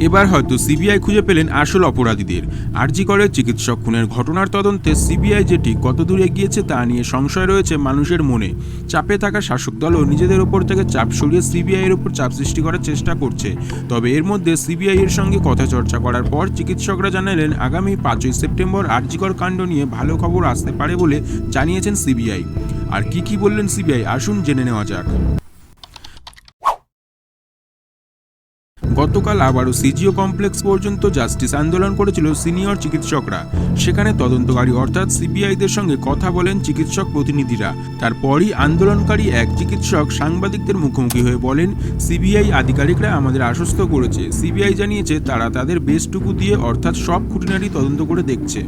এবার হয়তো সিবিআই খুঁজে পেলেন আসল অপরাধীদের। আরজি করে চিকিৎসক খুনের ঘটনার তদন্তে সিবিআই যেটি কত কতদূর এগিয়েছে তা নিয়ে সংশয় রয়েছে মানুষের মনে। চাপে থাকা শাসক দলও নিজেদের ওপর থেকে চাপ সরিয়ে সিবিআই এর উপর চাপ সৃষ্টি করার চেষ্টা করছে। তবে এর মধ্যে সিবিআই এর সঙ্গে কথা চর্চা করার পর চিকিৎসকরা জানালেন, আগামী পাঁচই সেপ্টেম্বর আরজিকর কাণ্ড নিয়ে ভালো খবর আসতে পারে বলে জানিয়েছেন সিবিআই। আর কি কি বললেন সিবিআই? আসুন জেনে নেওয়া যাক। গতকাল আবারও সিজিও কমপ্লেক্স পর্যন্ত জাস্টিস আন্দোলন করেছিল সিনিয়র চিকিৎসকরা। সেখানে তদন্তকারী অর্থাৎ সিবিআইদের সঙ্গে কথা বলেন চিকিৎসক প্রতিনিধিরা। তারপরই আন্দোলনকারী এক চিকিৎসক সাংবাদিকদের মুখোমুখি হয়ে বলেন, সিবিআই আধিকারিকরা আমাদের আশ্বস্ত করেছে। সিবিআই জানিয়েছে তারা তাদের বেশটুকু দিয়ে অর্থাৎ সব খুঁটিনাটি তদন্ত করে দেখছে,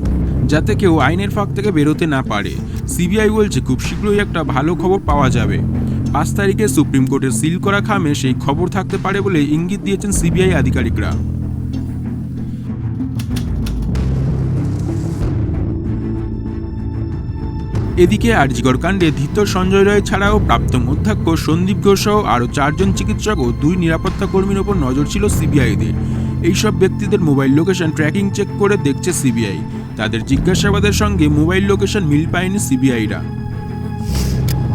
যাতে কেউ আইনের ফাঁক থেকে বেরোতে না পারে। সিবিআই বলছে, খুব শীঘ্রই একটা ভালো খবর পাওয়া যাবে। পাঁচ তারিখে সুপ্রিম কোর্টের সিল করা খামে সেই খবর থাকতে পারে বলে ইঙ্গিত দিয়েছেন সিবিআই আধিকারিকরা। এদিকে আরজিকর কাণ্ডে ধৃত সঞ্জয় রায় ছাড়াও প্রাক্তন অধ্যক্ষ সন্দীপ ঘোষ আরও চারজন চিকিৎসক ও দুই নিরাপত্তা কর্মীর ওপর নজর ছিল সিবিআইদের। এইসব ব্যক্তিদের মোবাইল লোকেশন ট্র্যাকিং চেক করে দেখছে সিবিআই। তাদের জিজ্ঞাসাবাদের সঙ্গে মোবাইল লোকেশন মিল পায়নি সিবিআইরা।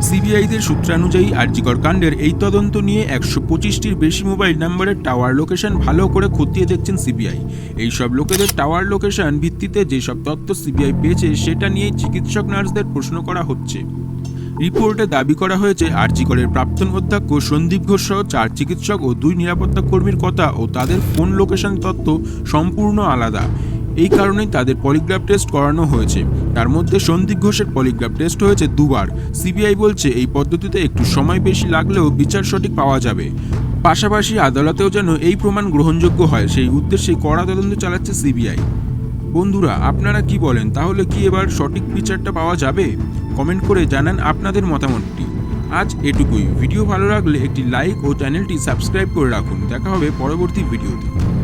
সিবিআইদের সূত্রানুযায়ী আরজিকর কাণ্ডের এই তদন্ত নিয়ে একশো পঁচিশটির বেশি মোবাইল নাম্বারের টাওয়ার লোকেশন ভালো করে খতিয়ে দেখছেন সিবিআই। এই সব লোকেদের টাওয়ার লোকেশন ভিত্তিতে যেসব তথ্য সিবিআই পেয়েছে, সেটা নিয়ে চিকিৎসক নার্সদের প্রশ্ন করা হচ্ছে। রিপোর্টে দাবি করা হয়েছে, আরজিকরের প্রাক্তন অধ্যক্ষ সন্দীপ ঘোষ সহ চার চিকিৎসক ও দুই নিরাপত্তা কর্মীর কথা ও তাদের ফোন লোকেশন তথ্য সম্পূর্ণ আলাদা। এই কারণেই তাদের পলিগ্রাফ টেস্ট করানো হয়েছে। তার মধ্যে সন্দীপ ঘোষের পলিগ্রাফ টেস্ট হয়েছে দুবার। সিবিআই বলছে এই পদ্ধতিতে একটু সময় বেশি লাগলেও বিচার সঠিক পাওয়া যাবে। পাশাপাশি আদালতেও যেন এই প্রমাণ গ্রহণযোগ্য হয়, সেই উদ্দেশ্যে কড়া তদন্ত চালাচ্ছে সিবিআই। বন্ধুরা, আপনারা কি বলেন? তাহলে কি এবার সঠিক বিচারটা পাওয়া যাবে? কমেন্ট করে জানান আপনাদের মতামতটি। আজ এটুকুই। ভিডিও ভালো লাগলে একটি লাইক ও চ্যানেলটি সাবস্ক্রাইব করে রাখুন। দেখা হবে পরবর্তী ভিডিওতে।